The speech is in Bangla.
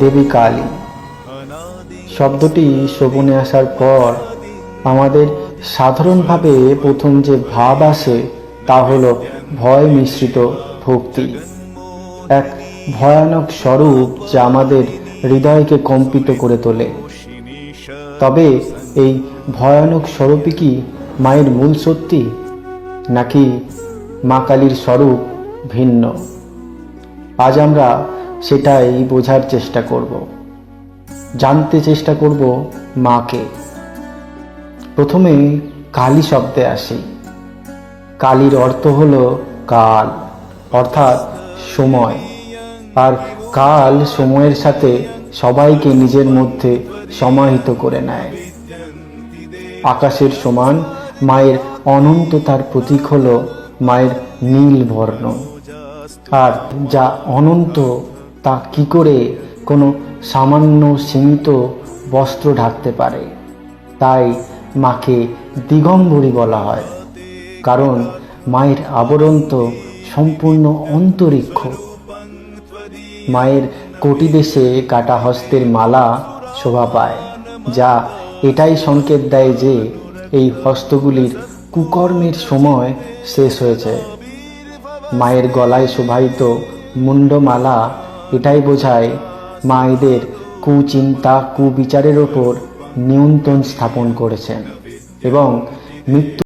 দেবী কালী। শব্দটি শোভনে আসার পর আমাদের সাধারণভাবে প্রথম যে ভাব আসে তা হলো ভয় মিশ্রিত ভক্তি। এক ভয়ানক স্বরূপ যা আমাদের হৃদয়কে কম্পিত করে তোলে। তবে এই ভয়ানক স্বরূপই কি মায়ের মূল সত্যি, নাকি মা কালীর স্বরূপ ভিন্ন? আজ আমরা সেটাই বোঝার চেষ্টা করব। জানতে চেষ্টা করব মাকে। প্রথমে কালী শব্দে আসি। কালীর অর্থ হল কাল, অর্থাৎ সময়। আর কাল সময়ের সাথে সবাইকে নিজের মধ্যে সমাহিত করে নেয়। আকাশের সমান, মায়ের অনন্ততার প্রতীক হল মায়ের নীল বর্ণ। আর যা অনন্ত তা কি করে কোনো সামান্য সীমিত বস্ত্র ঢাকতে পারে? তাই মাকে দিগম্বরী বলা হয়। কারণ মায়ের আবরণ তো সম্পূর্ণ অন্তরিক্ষ। মায়ের কোটি দেশে কাটা হস্তের মালা শোভা পায়, যা এটাই সংকেত দেয় যে এই হস্তগুলির কুকর্মের সময় শেষ হয়েছে। মায়ের গলায় শোভায়িত মুন্ডমালা এটাই বোঝায় মায়েদের কুচিন্তা কুবিচারের ওপর নিয়ন্ত্রণ স্থাপন করেছেন এবং মৃত্যু